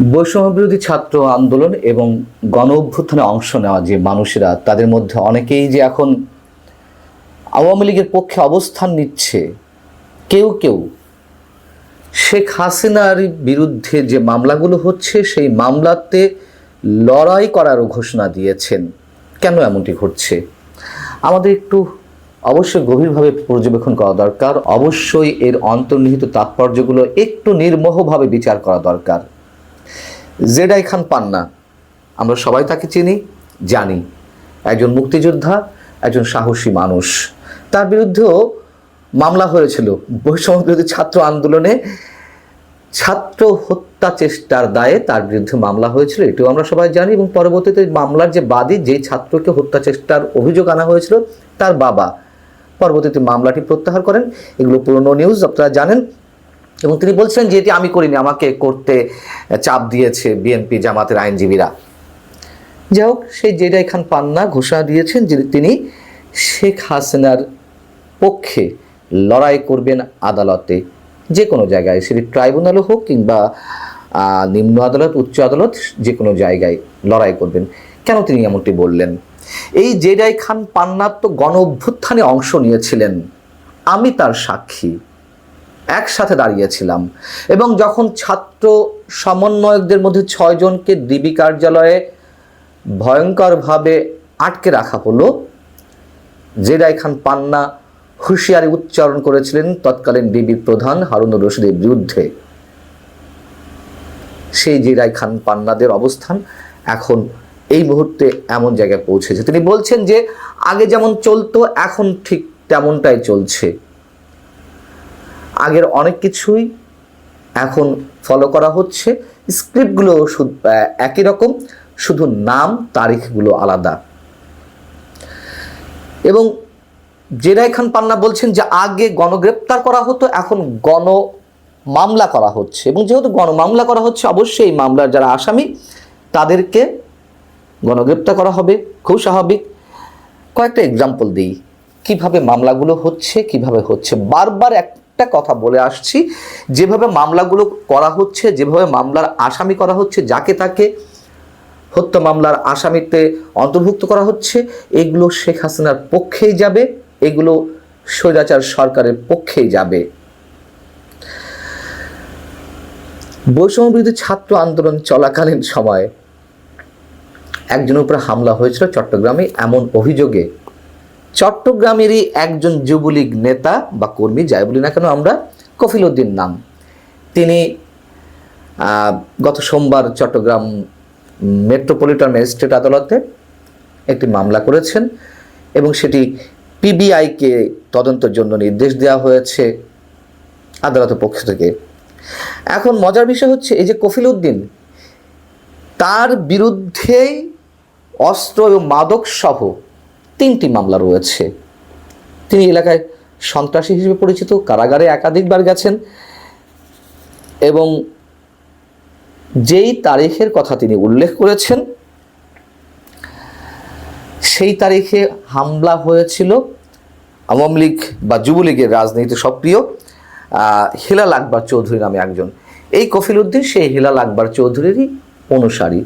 বৈষম্য বিরোধী ছাত্র আন্দোলন এবং গণ অভ্যুত্থানে অংশ নেওয়া যে মানুষেরা, তাদের মধ্যে অনেকেই যে এখন আওয়ামী লীগের পক্ষে অবস্থান নিচ্ছে, কেউ কেউ শেখ হাসিনার বিরুদ্ধে যে মামলাগুলো হচ্ছে, সেই মামলাতে লড়াই করারও ঘোষণা দিয়েছেন। কেন এমনটি ঘটছে? আমাদের একটু অবশ্যই গভীরভাবে পর্যবেক্ষণ করা দরকার। অবশ্যই এর অন্তর্নিহিত তাৎপর্যগুলো একটু নির্মোহভাবে বিচার করা দরকার। জেডাই খান পান্না আমরা সবাই তাকে চিনি, জানি। একজন মুক্তিযোদ্ধা, একজন সাহসী মানুষ। তার বিরুদ্ধেও মামলা হয়েছিল। বৈষম্য ছাত্র আন্দোলনে ছাত্র হত্যা চেষ্টার দায়ে তার বিরুদ্ধে মামলা হয়েছিল, এটিও আমরা সবাই জানি। এবং পরবর্তীতে মামলার যে বাদী, যেই ছাত্রকে হত্যা চেষ্টার অভিযোগ আনা হয়েছিল, তার বাবা। পরবর্তীতে মামলাটি প্রত্যাহার করেন। এগুলো পুরনো নিউজ, আপনারা জানেন। এবং তিনি বলছেন যে এটি আমি করিনি, আমাকে করতে চাপ দিয়েছে বিএনপি জামাতের আইনজীবীরা। যাই হোক, সেই জেডাই খান পান্না ঘোষণা দিয়েছেন যে তিনি শেখ হাসিনার পক্ষে লড়াই করবেন আদালতে। যে কোনো জায়গায়, সেটি ট্রাইব্যুনালও হোক কিংবা নিম্ন আদালত, উচ্চ আদালত, যে কোনো জায়গায় লড়াই করবেন। কেন তিনি এমনটি বললেন? এই জেডাই খান পান্নার তো গণ অভ্যুত্থানে অংশ নিয়েছিলেন। আমি তার সাক্ষী। একসাথে দাঁড়িয়েছিলাম এবং যখন ছাত্র সমন্বয়কদের মধ্যে ছয়জনকে ডিবি কার্যালয়ে ভয়ঙ্করভাবে আটকে রাখা হলো, জেডাই খান পান্না হুঁশিয়ারি উচ্চারণ করেছিলেন তৎকালীন ডিবি প্রধান হারুনুর রশিদের বিরুদ্ধে। সেই জেডাই খান পান্নাদের অবস্থান এখন এই মুহূর্তে এমন জায়গায় পৌঁছেছে। তিনি বলছেন যে, আগে যেমন চলতো, এখন ঠিক তেমনটাই চলছে। আগের অনেক কিছুই এখন ফলো করা হচ্ছে। স্ক্রিপ্টগুলো একই রকম, শুধু নাম, তারিখগুলো আলাদা। এবং জেরাই খান পান্না বলছেন যে আগে গণগ্রেপ্তার করা হতো, এখন গণ মামলা করা হচ্ছে। এবং যেহেতু গণমামলা করা হচ্ছে, অবশ্যই এই মামলার যারা আসামি, তাদেরকে গণগ্রেপ্তার করা হবে। খুব স্বাভাবিক। কয়েকটা এক্সাম্পল দিই। কীভাবে মামলাগুলো হচ্ছে, কীভাবে হচ্ছে? বারবার একটা কথা বলে আসছি, যেভাবে মামলাগুলো করা হচ্ছে, যেভাবে মামলার আসামি করা হচ্ছে, যাকে তাকে হত্যা মামলার আসামিতে অন্তর্ভুক্ত করা হচ্ছে, এগুলো শেখ হাসিনার পক্ষেই যাবে, এগুলো স্বৈরাচার সরকারের পক্ষেই যাবে। বৈষম্য বিরোধী ছাত্র আন্দোলন চলাকালীন সময় একজনের উপরে হামলা হয়েছিল চট্টগ্রামে, এমন অভিযোগে চট্টগ্রামেরই একজন যুবলীগ নেতা বা কর্মী, যাই বলি না কেন, আমরা কফিল উদ্দিন নাম। তিনি গত সোমবার চট্টগ্রাম মেট্রোপলিটন ম্যাজিস্ট্রেট আদালতে একটি মামলা করেছেন এবং সেটি পিবিআইকে তদন্তের জন্য নির্দেশ দেওয়া হয়েছে আদালতের পক্ষ থেকে। এখন মজার বিষয় হচ্ছে, এই যে কফিল উদ্দিন তার বিরুদ্ধেই অস্ত্র এবং মাদক সহ তিনটি মামলা রয়েছে। তিনি এলাকায় সন্ত্রাসী হিসেবে পরিচিত, কারাগারে একাধিকবার গেছেন এবং যেই তারিখের কথা তিনি উল্লেখ করেছেন, সেই তারিখে হামলা হয়েছিল আওয়ামী লীগ বা যুবলীগের রাজনীতি সক্রিয় হিলাল আকবর চৌধুরী নামে একজন। এই কফিল উদ্দিন, সেই হিলাল আকবর চৌধুরীরই অনুসারী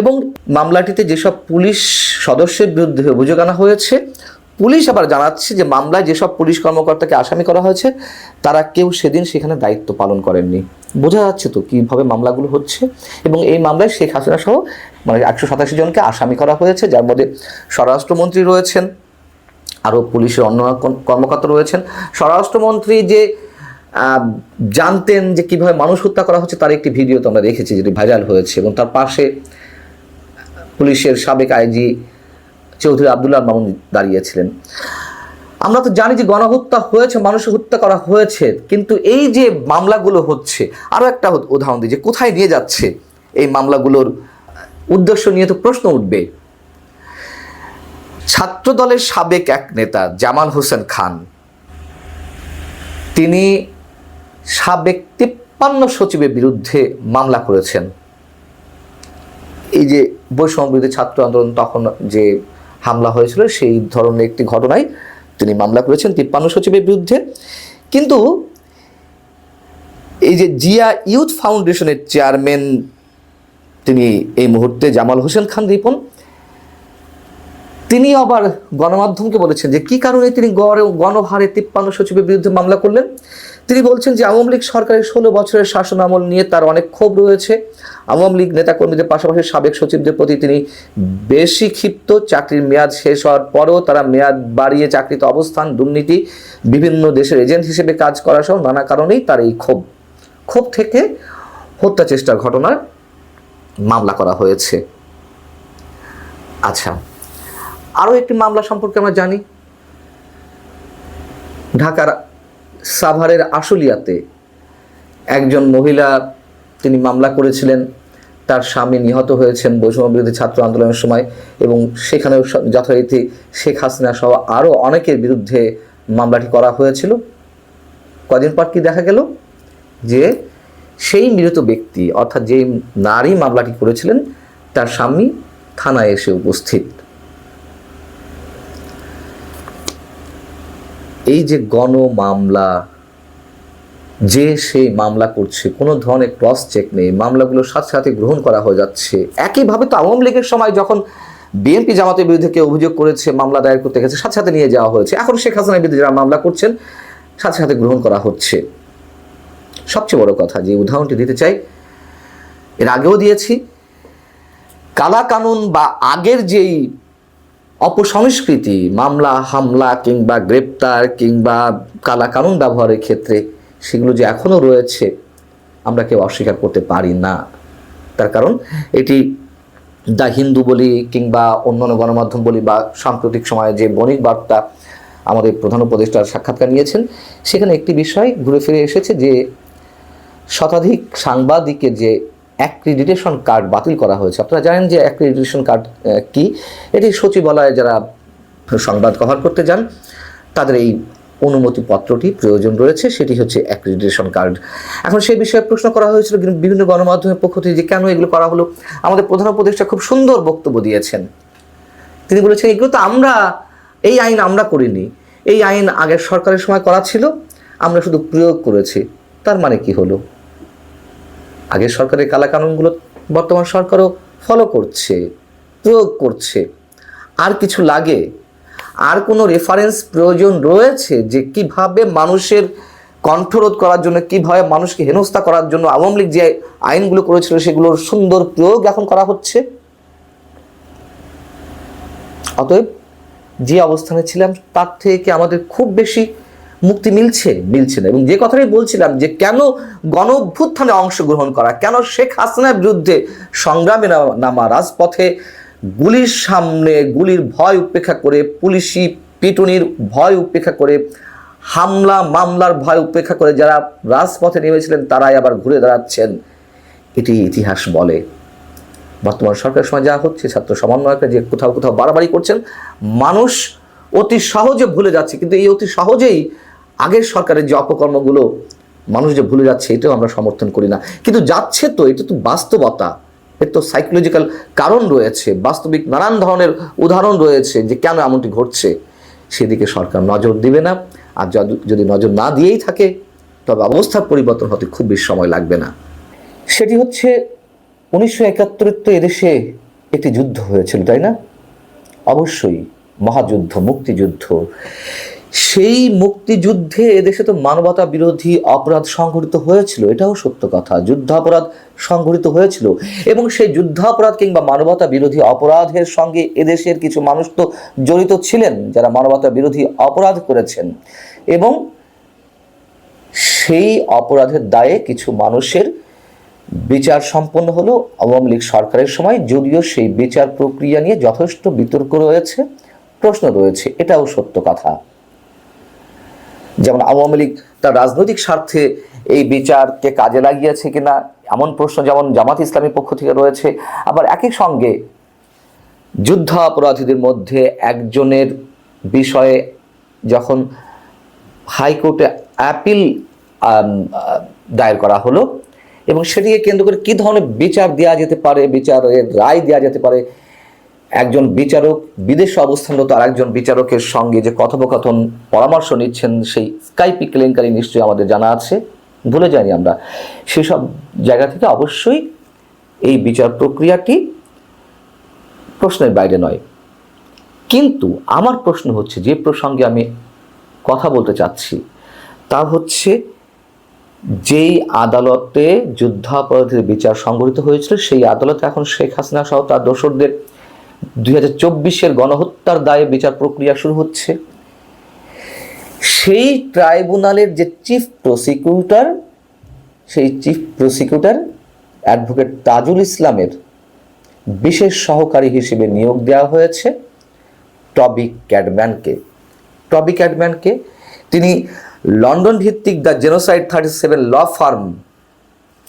এবং মামলাটিতে যেসব পুলিশ সদস্যের বিরুদ্ধে অভিযোগ আনা হয়েছে, পুলিশ আবার জানাচ্ছে যে মামলায় যেসব পুলিশ কর্মকর্তাকে আসামি করা হয়েছে, তারা কেউ সেদিন সেখানে দায়িত্ব পালন করেননি। বোঝা যাচ্ছে তো কীভাবে মামলাগুলো হচ্ছে এবং এই মামলায় শেখ হাসিনা সহ মানে একশো সাতাশি জনকে আসামি করা হয়েছে, যার মধ্যে স্বরাষ্ট্রমন্ত্রী রয়েছেন, আরও পুলিশের অন্য কর্মকর্তা রয়েছেন। স্বরাষ্ট্রমন্ত্রী যে জানতেন যে কীভাবে মানুষ হত্যা করা হচ্ছে, তার একটি ভিডিও তো আমরা দেখেছি যেটি ভাইরাল হয়েছে। এবং তার পাশে পুলিশের সাবেক আইজি চৌধুরী আবদুল্লাহ মামুন দাঁড়িয়েছিলেন। আমরা তো জানি যে গণহত্যা হয়েছে মানুষ হত্যা করা হয়েছে, কিন্তু এই যে মামলাগুলো হচ্ছে আরও একটা উদাহরণ দিই যে কোথায় নিয়ে যাচ্ছে এই মামলাগুলোর উদ্দেশ্য নিয়ে তো প্রশ্ন উঠবে। ছাত্র দলের সাবেক এক নেতা জামাল হোসেন খান, তিনি সাবেক তিপ্পান্ন সচিবের বিরুদ্ধে মামলা করেছেন। এই যে বৈষম্য বিরোধী ছাত্র আন্দোলন তখন যে হামলা হয়েছিল, সেই ধরনের একটি ঘটনায় তিনি মামলা করেছেন তিপ্পান্ন সচিবের বিরুদ্ধে। কিন্তু এই যে জিয়া ইউথ ফাউন্ডেশনের চেয়ারম্যান তিনি এই মুহূর্তে জামাল হোসেন খান রিপন তিনি আবার গণমাধ্যমকে বলেছেন যে, কি কারণে তিনি গড় গণভারে তিপ্পান্ন সচিবের বিরুদ্ধে মামলা করলেন? তিনি বলছেন যে, আওয়ামী লীগ সরকারের ষোলো বছরের শাসন আমল নিয়ে তার অনেক ক্ষোভ রয়েছে। আওয়ামী লীগ নেতাকর্মীদের পাশাপাশি সাবেক সচিবদের প্রতি তিনি বেশি ক্ষিপ্ত। চাকরির মেয়াদ শেষ হওয়ার পরও তারা মেয়াদ বাড়িয়ে চাকরিতে অবস্থান, দুর্নীতি, বিভিন্ন দেশের এজেন্ট হিসেবে কাজ করা সহ নানা কারণেই তার এই ক্ষোভ। ক্ষোভ থেকে হত্যা চেষ্টার ঘটনার মামলা করা হয়েছে। আচ্ছা আরও একটি মামলা সম্পর্কে আমরা জানি। ঢাকার সাভারের আশুলিয়াতে একজন মহিলা, তিনি মামলা করেছিলেন। তার স্বামী নিহত হয়েছেন বৈষম্য বিরোধী ছাত্র আন্দোলনের সময় এবং সেখানেও যথারীতি শেখ হাসিনা সহ আরও অনেকের বিরুদ্ধে মামলাটি করা হয়েছিল। কদিন পর কি দেখা গেল? যে সেই মৃত ব্যক্তি, অর্থাৎ যে নারী মামলাটি করেছিলেন, তার স্বামী থানায় এসে উপস্থিত। এই যে গণ মামলা, যে সেই মামলা করছে, কোনো ধরনের ক্রস চেক নেই, মামলাগুলো সাথে সাথে গ্রহণ করা হয়ে যাচ্ছে। একইভাবে তো আওয়ামী লীগের সময় যখন বিএনপি জামাতের বিরুদ্ধে কেউ অভিযোগ করেছে, মামলা দায়ের করতে গেছে, সাথে সাথে নিয়ে যাওয়া হয়েছে, এখন শেখ হাসিনার বিরুদ্ধে যারা মামলা করছেন, সাথে সাথে গ্রহণ করা হচ্ছে। সবচেয়ে বড় কথা, যে উদাহরণটি দিতে চাই, এর আগেও দিয়েছি কালা কানুন বা আগের যেই অপসংস্কৃতি, মামলা, হামলা কিংবা গ্রেপ্তার কিংবা কালা কানুন ব্যবহারের ক্ষেত্রে সেগুলো যে এখনও রয়েছে, আমরা কেউ অস্বীকার করতে পারি না। তার কারণ এটি দ্য হিন্দু বলি কিংবা অন্যান্য গণমাধ্যম বলি বা সাম্প্রতিক সময়ে যে বণিক বার্তা আমাদের প্রধান উপদেষ্টার সাক্ষাৎকার নিয়েছেন, সেখানে একটি বিষয় ঘুরে ফিরে এসেছে যে শতাধিক সাংবাদিকের যে অ্যাক্রিডিটেশন কার্ড বাতিল করা হয়েছে। আপনারা জানেন যে অ্যাক্রিডিটেশন কার্ড কি? এটি সচিবালয়ে যারা সংবাদ কভার করতে যান, তাদের এই অনুমতিপত্রটি প্রয়োজন রয়েছে, সেটি হচ্ছে অ্যাক্রিডিটেশন কার্ড। এখন সেই বিষয়ে প্রশ্ন করা হয়েছিল বিভিন্ন গণমাধ্যমের পক্ষ থেকে যে কেন এগুলো করা হলো। আমাদের প্রধান উপদেষ্টা খুব সুন্দর বক্তব্য দিয়েছেন। তিনি বলেছেন, এগুলো তো আমরা, এই আইন আমরা করিনি। এই আইন আগের সরকারের সময় করা ছিল, আমরা শুধু প্রয়োগ করেছি। তার মানে কি হলো? আগের সরকারের কালা কানুনগুলো বর্তমান সরকারও ফলো করছে, প্রয়োগ করছে। আর কিছু লাগে? আর কোনো রেফারেন্স প্রয়োজন রয়েছে যে কীভাবে মানুষের কণ্ঠরোধ করার জন্য, কীভাবে মানুষকে হেনস্থা করার জন্য আওয়ামী লীগ যে আইনগুলো করেছিল সেগুলোর সুন্দর প্রয়োগ এখন করা হচ্ছে? অতএব যে অবস্থানে ছিলাম, তার থেকে আমাদের খুব বেশি মুক্তি মিলছে মিলছে না। এবং যে কথাটাই বলছিলাম যে কেন গণ অভ্যুত্থানে অংশগ্রহণ করা, কেন শেখ হাসিনার বিরুদ্ধে সংগ্রামে নামা রাজপথে গুলির সামনে গুলির ভয় উপেক্ষা করে, পুলিশি পিটুনির ভয় উপেক্ষা করে, হামলা, মামলার ভয় উপেক্ষা করে যারা রাজপথে নেমেছিলেন তারাই আবার ঘুরে দাঁড়াচ্ছেন। এটি ইতিহাস বলে। বর্তমান সরকারের সময় যা হচ্ছে, ছাত্র সমন্বয়করা যে কোথাও কোথাও বাড়াবাড়ি করছেন, মানুষ অতি সহজে ভুলে যাচ্ছে। কিন্তু এই অতি সহজেই আগের সরকারের যে অপকর্মগুলো মানুষ যে ভুলে যাচ্ছে, এটাও আমরা সমর্থন করি না। কিন্তু যাচ্ছে তো, এটা তো বাস্তবতা। এর তো সাইকোলজিক্যাল কারণ রয়েছে, বাস্তবিক নানান ধরনের উদাহরণ রয়েছে যে কেন এমনটি ঘটছে। সেদিকে সরকার নজর দিবে না, আর যদি- নজর না দিয়েই থাকে, তবে অবস্থার পরিবর্তন হতে খুব বেশি সময় লাগবে না। সেটি হচ্ছে, উনিশশো একাত্তরের তো এদেশে একটি যুদ্ধ হয়েছিল, তাই না? অবশ্যই মহাযুদ্ধ, মুক্তিযুদ্ধ। সেই মুক্তিযুদ্ধে এদেশে তো মানবতা বিরোধী অপরাধ সংঘটিত হয়েছিল, এটাও সত্য কথা। যুদ্ধাপরাধ সংঘটিত হয়েছিল এবং সেই যুদ্ধাপরাধ কিংবা মানবতা বিরোধী অপরাধের সঙ্গে এদেশের কিছু মানুষ তো জড়িত ছিলেন, যারা মানবতা বিরোধী অপরাধ করেছেন। এবং সেই অপরাধের দায়ে কিছু মানুষের বিচার সম্পন্ন হলো। আওয়ামী লীগ সরকারের সময় যদিও সেই বিচার প্রক্রিয়া নিয়ে যথেষ্ট বিতর্ক রয়েছে, প্রশ্ন রয়েছে, এটাও সত্য কথা। যেমন আওয়ামী লীগ তার রাজনৈতিক স্বার্থে এই বিচারকে কাজে লাগিয়েছে কিনা, এমন প্রশ্ন যেমন জামাত ইসলামীর পক্ষ থেকে রয়েছে। আবার একই সঙ্গে যুদ্ধাপরাধীদের মধ্যে একজনের বিষয়ে যখন হাইকোর্টে অ্যাপিল দায়ের করা হলো এবং সেটিকে কেন্দ্র করে কী ধরনের বিচার দেওয়া যেতে পারে, বিচারের রায় দেওয়া যেতে পারে একজন বিচারক, বিদেশে অবস্থানরত আর একজন বিচারকের সঙ্গে যে কথোপকথন, পরামর্শ নিচ্ছেন, সেই স্কাইপি কেলেঙ্কারি নিশ্চয়ই আমাদের জানা আছে। ভুলে যাইনি আমরা। সেসব জায়গা থেকে অবশ্যই এই বিচার প্রক্রিয়াটি প্রশ্নের বাইরে নয়। কিন্তু আমার প্রশ্ন হচ্ছে, যে প্রসঙ্গে আমি কথা বলতে চাচ্ছি, তা হচ্ছে যেই আদালতে যুদ্ধাপরাধীর বিচার সংগঠিত হয়েছিল, সেই আদালতে এখন শেখ হাসিনা সহ তার দোসরদের দুই হাজার চব্বিশের গণহত্যার দায়ে বিচার প্রক্রিয়া শুরু হচ্ছে। সেই ট্রাইব্যুনালের যে চিফ প্রসিকিউটর, সেই চিফ প্রসিকিউটর অ্যাডভোকেট তাজুল ইসলামের বিশেষ সহকারী হিসেবে নিয়োগ দেওয়া হয়েছে টবি ক্যাডম্যানকে টবি ক্যাডম্যানকে তিনি লন্ডন ভিত্তিক the genocide thirty seven law firm,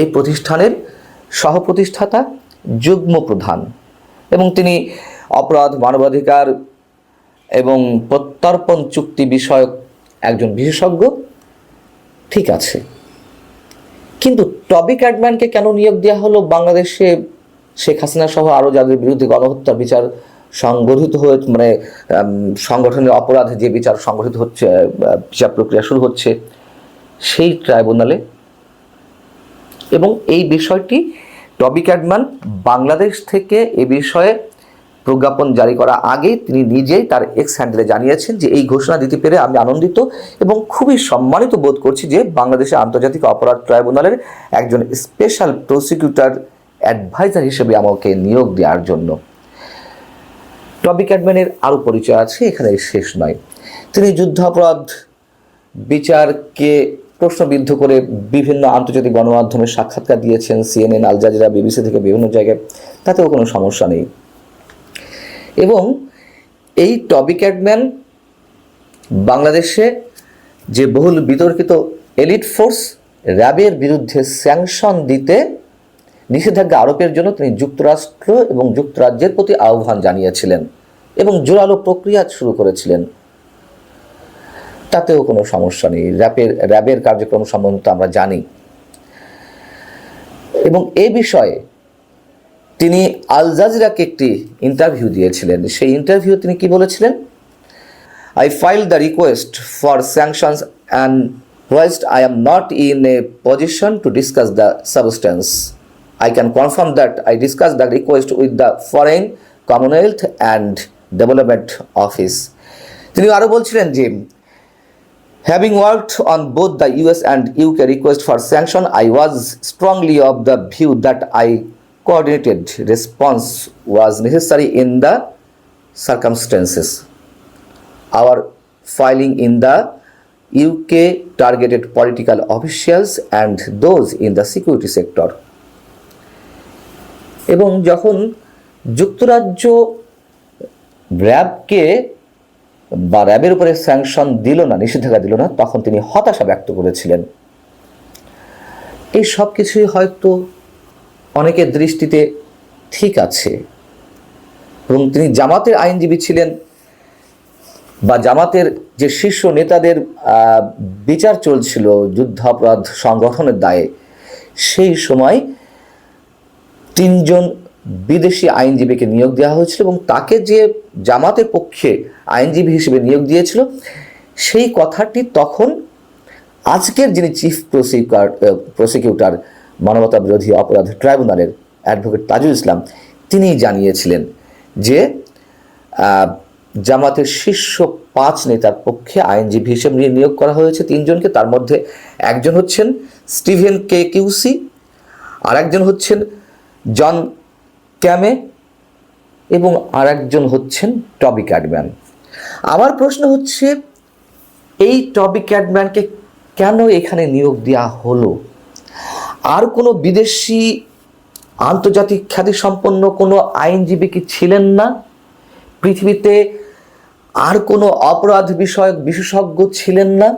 এই প্রতিষ্ঠানের সহপ্রতিষ্ঠাতা, যুগ্ম প্রধান। এবং তিনি অপরাধ, মানবাধিকার এবং প্রত্যর্পণ চুক্তি বিষয়ক একজন বিশেষজ্ঞ। ঠিক আছে। কিন্তু টবি ক্যাডম্যানকে কেন নিয়োগ দেওয়া হলো? বাংলাদেশে শেখ হাসিনা সহ আরও যাদের বিরুদ্ধে গণহত্যা বিচার সংগঠিত হয়ে মানে সংগঠনের অপরাধে যে বিচার সংগঠিত হচ্ছে বিচার প্রক্রিয়া শুরু হচ্ছে, সেই ট্রাইব্যুনালে। এবং এই বিষয়টি টবি ক্যাডম্যান বাংলাদেশ থেকে এ বিষয়ে প্রজ্ঞাপন জারি করা আগেই তিনি নিজেই তার এক্স হ্যান্ডেলে জানিয়েছেন যে এই ঘোষণা দিতে পেরে আমি আনন্দিত এবং খুবই সম্মানিত বোধ করছি যে বাংলাদেশে আন্তর্জাতিক অপরাধ ট্রাইব্যুনালের একজন স্পেশাল প্রসিকিউটর অ্যাডভাইজার হিসেবে আমাকে নিয়োগ দেওয়ার জন্য। টবি ক্যাডম্যানের আরও পরিচয় আছে এখানে শেষ নয়। তিনি যুদ্ধাপরাধ বিচারকে প্রশ্নবিদ্ধ করে বিভিন্ন আন্তর্জাতিক গণমাধ্যমে সাক্ষাৎকার দিয়েছেন সিএনএন, আল জাজিরা, বিবিসি থেকে বিভিন্ন জায়গায়। তাতেও কোনো সমস্যা নেই। এবং এই টবি ক্যাডম্যান বাংলাদেশে যে বহুল বিতর্কিত এলিট ফোর্স, র্যাবের বিরুদ্ধে স্যাংশন দিতে নিষেধাজ্ঞা আরোপের জন্য তিনি যুক্তরাষ্ট্র এবং যুক্তরাজ্যের প্রতি আহ্বান জানিয়েছিলেন এবং জোরালো প্রক্রিয়া শুরু করেছিলেন। তাতেও কোনো সমস্যা নেই। র্যাপের, র্যাবের কার্যক্রম সম্বন্ধে তো আমরা জানি। এবং এ বিষয়ে তিনি আল জাজিরাকে একটি ইন্টারভিউ দিয়েছিলেন। সেই ইন্টারভিউ তিনি কি বলেছিলেন? I file the request for sanctions and west I'm not in a position to discuss the substance I can confirm that I discuss the request with the Foreign Commonwealth and Development Office তিনি আরও বলছিলেন যে Having worked on both the US and UK request for sanction, I was strongly of the view that I coordinated response was necessary in the circumstances. Our filing in the UK targeted political officials and those in the security sector. এবং যখন যুক্তরাজ্য র্যাবকে বা র্যাবের উপরে sanction দিল না, নিষেধাজ্ঞা দিল না, তখন তিনি হতাশা ব্যক্ত করেছিলেন। এই সব কিছুই হয়তো অনেকের দৃষ্টিতে ঠিক আছে। এবং তিনি জামাতের আইনজীবী ছিলেন বা জামাতের যে শীর্ষ নেতাদের বিচার চলছিল যুদ্ধাপরাধ সংগঠনের দায়ে, সেই সময় তিনজন বিদেশি আইনজীবীকে নিয়োগ দেওয়া হয়েছিল এবং তাকে যে জামাতের পক্ষে আইনজীবী হিসেবে নিয়োগ দিয়েছিল, সেই কথাটি তখন আজকের যিনি চিফ প্রসিকিউটার প্রসিকিউটর মানবতা বিরোধী অপরাধ ট্রাইব্যুনালের অ্যাডভোকেট তাজুল ইসলাম, তিনিই জানিয়েছিলেন যে জামাতের শীর্ষ পাঁচ নেতার পক্ষে আইনজীবী হিসেবে নিয়ে- নিয়োগ করা হয়েছে। তিনজনকে তার মধ্যে একজন হচ্ছেন স্টিভেন কে কিউসি আর একজন হচ্ছেন জন ক্যামে এবং আর একজন হচ্ছেন টবি ক্যাডম্যান আমার প্রশ্ন হচ্ছে, এই টবি ক্যাডম্যানকে কেন এখানে নিয়োগ দেওয়া হলো? আর কোনো বিদেশি আন্তর্জাতিক খ্যাতিসম্পন্ন কোনো আইনজীবী কি ছিলেন না? পৃথিবীতে আর কোনো অপরাধ বিষয়ক বিশেষজ্ঞ ছিলেন না?